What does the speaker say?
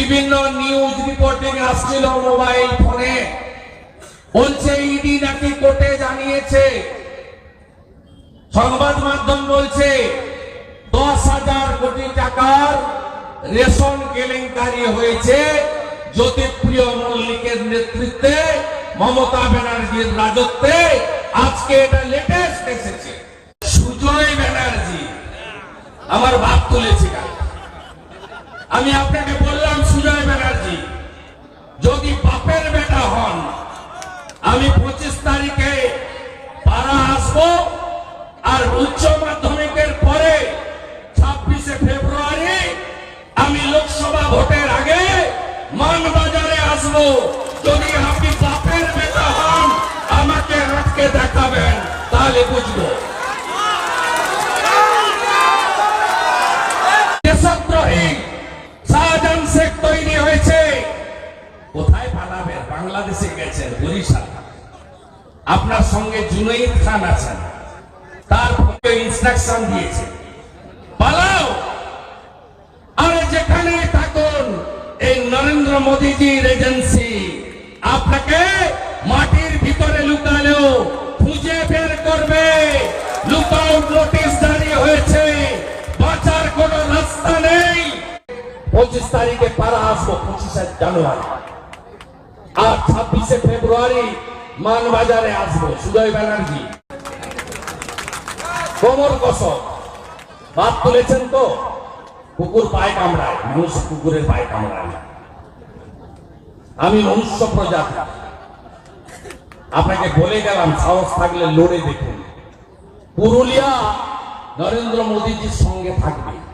বিভিন্ন news reporting আসছিল mobile ফোনে বলছে, ইডি নাকি কোর্টে জানিয়েছে। সংবাদ মাধ্যম বলছে, দশ হাজার কোটি টাকার রেশন কেলেঙ্কারি হয়েছে। জ্যোতিপ্রিয় মল্লিকের নেতৃত্বে মমতা ব্যানার্জির রাজত্বে আজকে এটা লেটেস্ট এসেছে। সুজয় ব্যানার্জি, আমার ভাব তুলেছে আমি আপনাকে বললাম যদি আপনি বাপের বেটা হন, আমাকে আটকে দেখাবেন, তাহলে বুঝব। শাহজাহান শেখ তৈরি হয়েছে। কোথায় পালাবেন বাংলাদেশে গেছেন আপনার সঙ্গে জুনাইদ খান আছেন। তার ইনস্ট্রাকশন দিয়েছে। পালাও! নরেন্দ্র মোদীজির এজেন্সি। আপনাকে মাটির ভিতরে লুকালেও খুঁজে বের করবে। লুকআউট নোটিশ জারি হয়েছে। বাঁচার কোনো রাস্তা নেই। পঁচিশ তারিখে পারা আসব, পঁচিশে জানুয়ারি। আর ছাব্বিশে ফেব্রুয়ারি মানবাজারে আসব, সুজয় ব্যানার্জি। কোমর কসম বাদ তুলেছেন তো? কুকুর পায়ে কামড়ায়, মানুষ কুকুরের পায়ে কামড়ায় না। আমি মনুষ্য প্রজাতি। আপনাকে বলে গেলাম, সাহস থাকলে লড়ে দেখুন। পুরুলিয়া নরেন্দ্র মোদীজির সঙ্গে থাকবে।